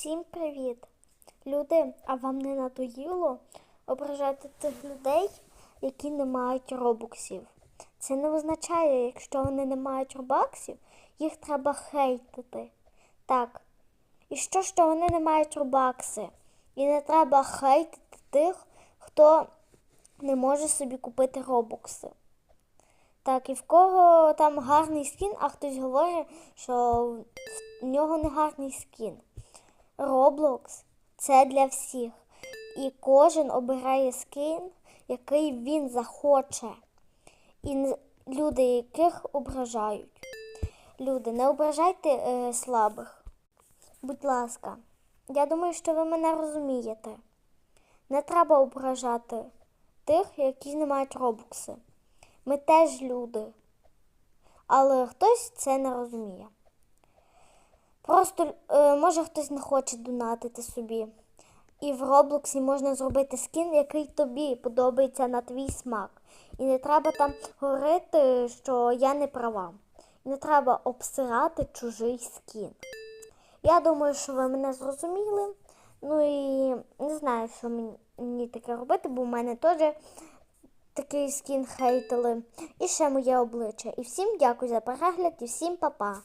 Всім привіт! Люди, а вам не надоїло ображати тих людей, які не мають робоксів? Це не означає, якщо вони не мають робаксів, їх треба хейтити. Так. І що, що вони не мають робакси? І не треба хейтити тих, хто не може собі купити робокси. Так, і в кого там гарний скін, а хтось говорить, що в нього не гарний скін. Roblox це для всіх. І кожен обирає скін, який він захоче. І люди, яких ображають. Люди, не ображайте е, слабих. Будь ласка, я думаю, що ви мене розумієте. Не треба ображати тих, які не мають робокси. Ми теж люди. Але хтось це не розуміє. Просто, е, може, хтось не хоче донатити собі. І в Роблоксі можна зробити скін, який тобі подобається на твій смак. І не треба там говорити, що я не права. І не треба обсирати чужий скін. Я думаю, що ви мене зрозуміли. Ну і не знаю, що мені, таке робити, бо в мене теж такий скін хейтили. І ще моє обличчя. І всім дякую за перегляд і всім па-па.